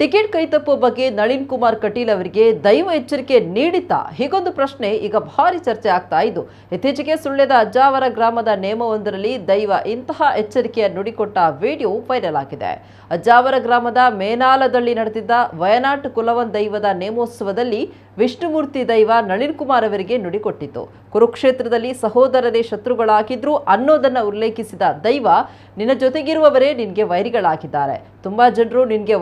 Ticket ಕೈತಪ್ಪುವ ಬಗ್ಗೆ ನಳಿನ್ ಕುಮಾರ್ ಕಟೀಲ್ ಅವರಿಗೆ ದೈವ ಎಚ್ಚರಿಕೆ ನೀಡಿತಾ ಹೀಗೊಂದು ಪ್ರಶ್ನೆ ಈಗ ಭಾರಿ ಚರ್ಚೆ ಆಗ್ತಾ ಇದ್ದು, ಇತ್ತೀಚೆಗೆ ಸುಳ್ಯದ ಅಜ್ಜಾವರ ಗ್ರಾಮದ ನೇಮವೊಂದರಲ್ಲಿ ದೈವ ಇಂತಹ ಎಚ್ಚರಿಕೆಯ ನುಡಿಕೊಟ್ಟ ವಿಡಿಯೋ ವೈರಲ್ ಆಗಿದೆ. ಅಜ್ಜಾವರ ಗ್ರಾಮದ ಮೇನಾಲದಲ್ಲಿ ನಡೆದಿದ್ದ ವಯನಾಟ್ ಕುಲವನ್ ದೈವದ ನೇಮೋತ್ಸವದಲ್ಲಿ ವಿಷ್ಣುಮೂರ್ತಿ ದೈವ ನಳಿನ್ ಕುಮಾರ್ ಅವರಿಗೆ ನುಡಿಕೊಟ್ಟಿತು ಕುರುಕ್ಷೇತ್ರದಲ್ಲಿ ಸಹೋದರರೇ ಶತ್ರುಗಳಾಗಿದ್ರು ಅನ್ನೋದನ್ನ ಉಲ್ಲೇಖಿಸಿದ ದೈವ, ನಿನ್ನ ಜೊತೆಗಿರುವವರೇ ನಿನ್ಗೆ ವೈರಿಗಳಾಗಿದ್ದಾರೆ. ತುಂಬಾ ಜನರು ನಿನ್ಗೆ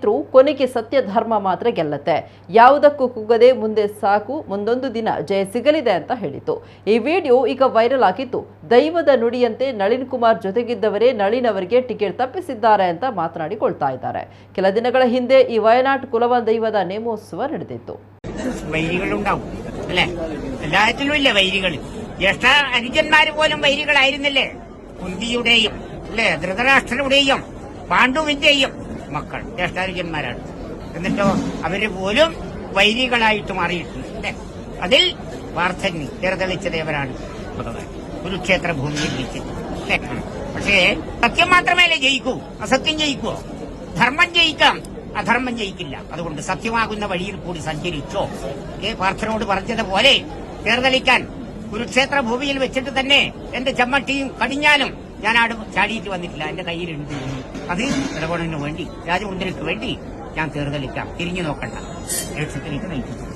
ವೈರಿಗಳಾಗಿದ್ರು ಕೊನೆಗೆ ಸತ್ಯ ಧರ್ಮ ಮಾತ್ರ ಗೆಲ್ಲತ್ತೆ ಯಾವುದಕ್ಕೂ ಕುಗ್ಗದೆ ಮುಂದೆ ಸಾಕು ಮುಂದೊಂದು ದಿನ ಜಯ ಸಿಗಲಿದೆ ಅಂತ ಹೇಳಿತು ಈ ವಿಡಿಯೋ ಈಗ ವೈರಲ್ ಆಗಿತ್ತು ದೈವದ ನುಡಿಯಂತೆ ನಳಿನ್ ಕುಮಾರ್ ಜೊತೆಗಿದ್ದವರೇ ನಳಿನ್ ಅವರಿಗೆ ಟಿಕೆಟ್ ತಪ್ಪಿಸಿದ್ದಾರೆ ಅಂತ ಮಾತನಾಡಿಕೊಳ್ತಾ ಇದ್ದಾರೆ ಕೆಲ ದಿನಗಳ ಹಿಂದೆ ಈ ವಯನಾಡ್ ಕುಲವ ದೈವದ ನೇಮೋತ್ಸವ ನಡೆದಿತ್ತು വൈരികളുണ്ടാവും അല്ലെ എല്ലാത്തിലും ഇല്ലേ വൈരികൾ ജ്യേഷ്ഠ അനുജന്മാര് പോലും വൈരികളായിരുന്നില്ലേ കുന്തിയുടെയും അല്ലെ ധൃതരാഷ്ട്രയുടെയും പാണ്ഡുവിന്റെയും മക്കൾ ജ്യേഷ്ഠാനുജന്മാരാണ്. എന്നിട്ടോ അവർ പോലും വൈരികളായിട്ട് മാറിയിട്ടുണ്ട് അല്ലെ? അതിൽ വാർദ്ധന്യ തിരതെളിച്ച ദേവനാണ് ഭഗവാൻ. കുരുക്ഷേത്ര ഭൂമിയിൽ വിളിച്ചത് പക്ഷേ സത്യം മാത്രമേലേ ജയിക്കൂ? അസത്യം ജയിക്കുവോ? ധർമ്മം ജയിക്കാം അധർമ്മം ജയിക്കില്ല. അതുകൊണ്ട് സത്യമാകുന്ന വഴിയിൽ കൂടി സഞ്ചരിച്ചോ? ഏ പാർത്ഥനോട് പറഞ്ഞതുപോലെ തേർതെളിക്കാൻ കുരുക്ഷേത്ര ഭൂമിയിൽ വെച്ചിട്ട് തന്നെ എന്റെ ചമ്മട്ടിയും കടിഞ്ഞാലും ഞാൻ ആട് ചാടിയിട്ട് വന്നിട്ടില്ല. എന്റെ കയ്യിലുണ്ട് അത് ഇടപെടലിന് വേണ്ടി രാജമുദ്രയ്ക്ക് വേണ്ടി ഞാൻ തീർന്നലിക്കാം തിരിഞ്ഞു നോക്കണ്ട. ലക്ഷ്യത്തിലേക്ക് നയിക്കും